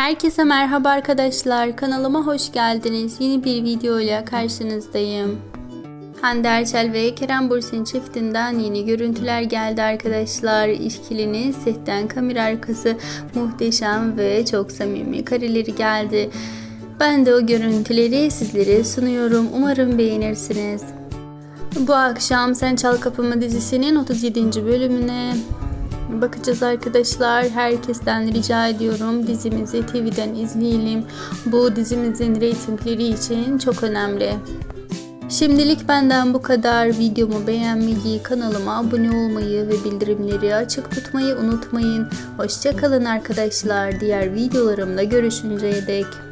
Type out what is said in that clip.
Herkese merhaba arkadaşlar. Kanalıma hoş geldiniz. Yeni bir video ile karşınızdayım. Hande Erçel ve Kerem Bursin çiftinden yeni görüntüler geldi arkadaşlar. İkilinin setten kamera arkası muhteşem ve çok samimi kareleri geldi. Ben de o görüntüleri sizlere sunuyorum. Umarım beğenirsiniz. Bu akşam Sen Çal Kapımı dizisinin 37. bölümüne bakacağız arkadaşlar. Herkesten rica ediyorum dizimizi TV'den izleyelim. Bu dizimizin reytingleri için çok önemli. Şimdilik benden bu kadar. Videomu beğenmeyi, kanalıma abone olmayı ve bildirimleri açık tutmayı unutmayın. Hoşçakalın arkadaşlar. Diğer videolarımda görüşünceye dek.